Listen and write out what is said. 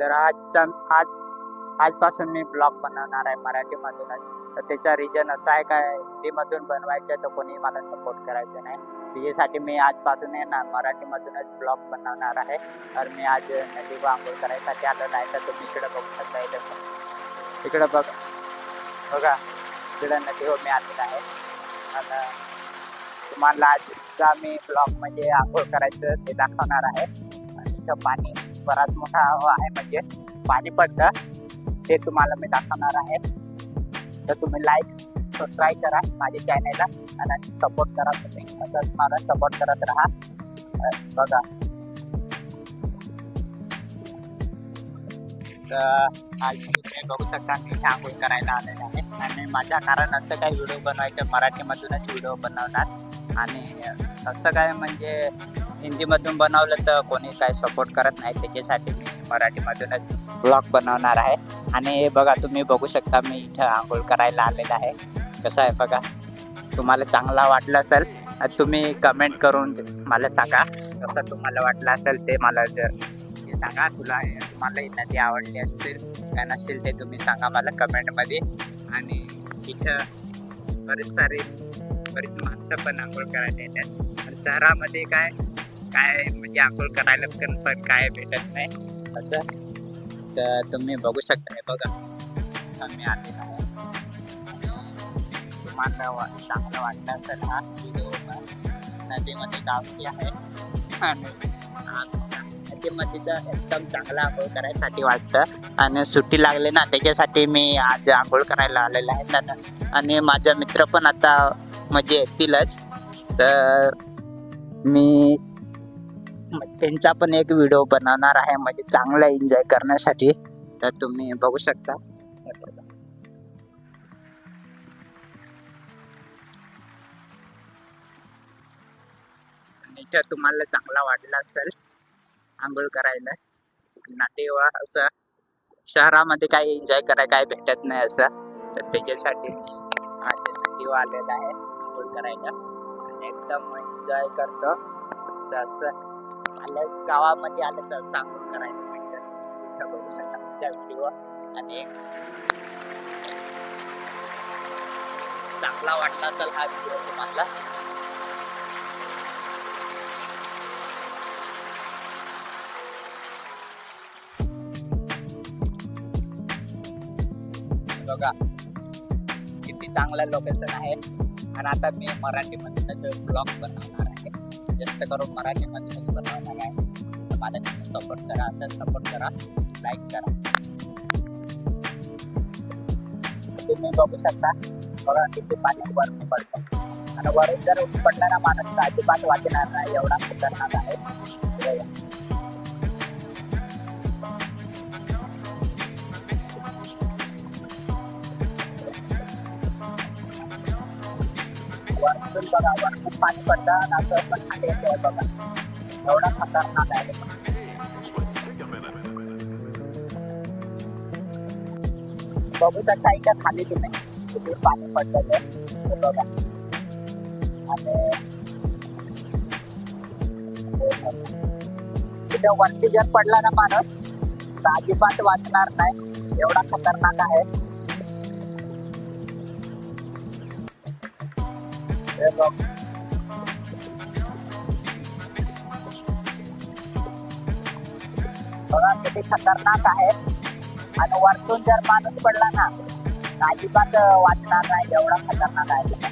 तर आजचा आज आजपासून मी ब्लॉग बनवणार आहे मराठीमधूनच. तर त्याचा रिजन असा आहे काय हिंदीमधून बनवायचं तर कोणी मला सपोर्ट करायचं नाही. त्याच्यासाठी मी आजपासून आहे ना मराठीमधूनच ब्लॉग बनवणार आहे. तर मी आज नदी आंघोळ करायसाठी आलेलो आहे. तर तुम्ही इकडं बघू शकता इथं इकडं बघ. बघा इकडं नदीवर मी आलेलो आहे. आणि तुम्हाला आजचा मी ब्लॉग म्हणजे आंघोळ करायचं ते दाखवणार आहे. आणि इथं पाणी बराच मोठा आहे म्हणजे पाणी ते तुम्हाला मी दाखवणार आहे. तर तुम्ही लाईक सबस्क्राईब करा माझ्या चॅनेलला आणि सपोर्ट करा तुम्ही. असंच मला सपोर्ट करत राहा. बघा. तर आज तुम्ही बघू शकता मी इथे आंघोळ करायला आलेला आहे. आणि माझ्या कारण असं काही व्हिडिओ बनवायचं मराठीमधूनच व्हिडिओ बनवणार. आणि असं काय म्हणजे हिंदीमधून बनवलं तर कोणी काय सपोर्ट करत नाही. त्याच्यासाठी मी मराठीमधूनच ब्लॉग बनवणार आहे. आणि हे बघा तुम्ही बघू शकता मी इथं आंघोळ करायला आलेलं आहे. कसं आहे बघा तुम्हाला चांगला वाटलं असेल तुम्ही कमेंट करून मला सांगा. कसं तुम्हाला वाटलं असेल ते मला जर ते सांगा. तुला तुम्हाला नदी आवडली असेल काय नसेल ते तुम्ही सांगा मला कमेंटमध्ये आणि इथं बरेच सारे बरीच माणसं पण आंघोळ करायला येतात. आणि शहरामध्ये काय काय म्हणजे आंघोळ करायला पण पण काय भेटत नाही असं. तर तुम्ही बघू शकता हे बघा. आम्ही आले आहे तुम्हाला वा- चांगलं वाटलं असेल हा व्हिडिओ नदीमध्ये गावठी आहे. नदीमध्ये तर एकदम चांगला आंघोळ करायसाठी वाटतं. आणि सुट्टी लागली ना त्याच्यासाठी मी आज आंघोळ करायला आलेला आहे. तर आणि माझा मित्र पण आता म्हणजे येतीलच तर मी त्यांचा पण एक व्हिडिओ बनवणार आहे म्हणजे चांगला एन्जॉय करण्यासाठी. तर तुम्ही बघू शकता. हे तुम्हाला चांगला वाटला असेल आंघोळ करायला. ना तेव्हा असं शहरामध्ये काही एन्जॉय करायला काय भेटत नाही असं. तर त्याच्यासाठी मी आज नदीवर आलेला आहे. आंघोळ करायला आणि एकदम एन्जॉय करतो. तसं आलं गावामध्ये आलं तर सांगून करायला भेटतं म्हणजे इथं बघू शकता त्या व्हिडिओ आणि चांगला वाटला असेल हा व्हिडिओ तुम्हाला. बघा किती चांगलं लोकेशन आहे. आणि आता मी मराठीमध्ये ब्लॉग बनवणार आहे. जास्त करून मराठीमध्ये बनवणार आहे. तर मला तुम्ही सपोर्ट करा. असं सपोर्ट करा. लाईक करा. तुम्ही बघू शकता बघा किती पाणी वरती पडतं. आणि वरून जर पडणारा माणूस तर अजिबात वाचणार नाही. एवढा खतरनाक आहे. हे बघा. वरतून पाणी पडतं ना तर पण खाली येते बघा एवढा खतरनाक आहे बघू शकता इथं खाली तुम्ही किती पाणी पडतं ते बघा आणि तिथे वरती जर पडला ना माणूस तर अजिबात वाचणार नाही एवढा खतरनाक आहे बघा किती खतरनाक आहे आणि वरतून जर माणूस पडला ना अजिबात वाचणार नाही एवढा खतरनाक आहे.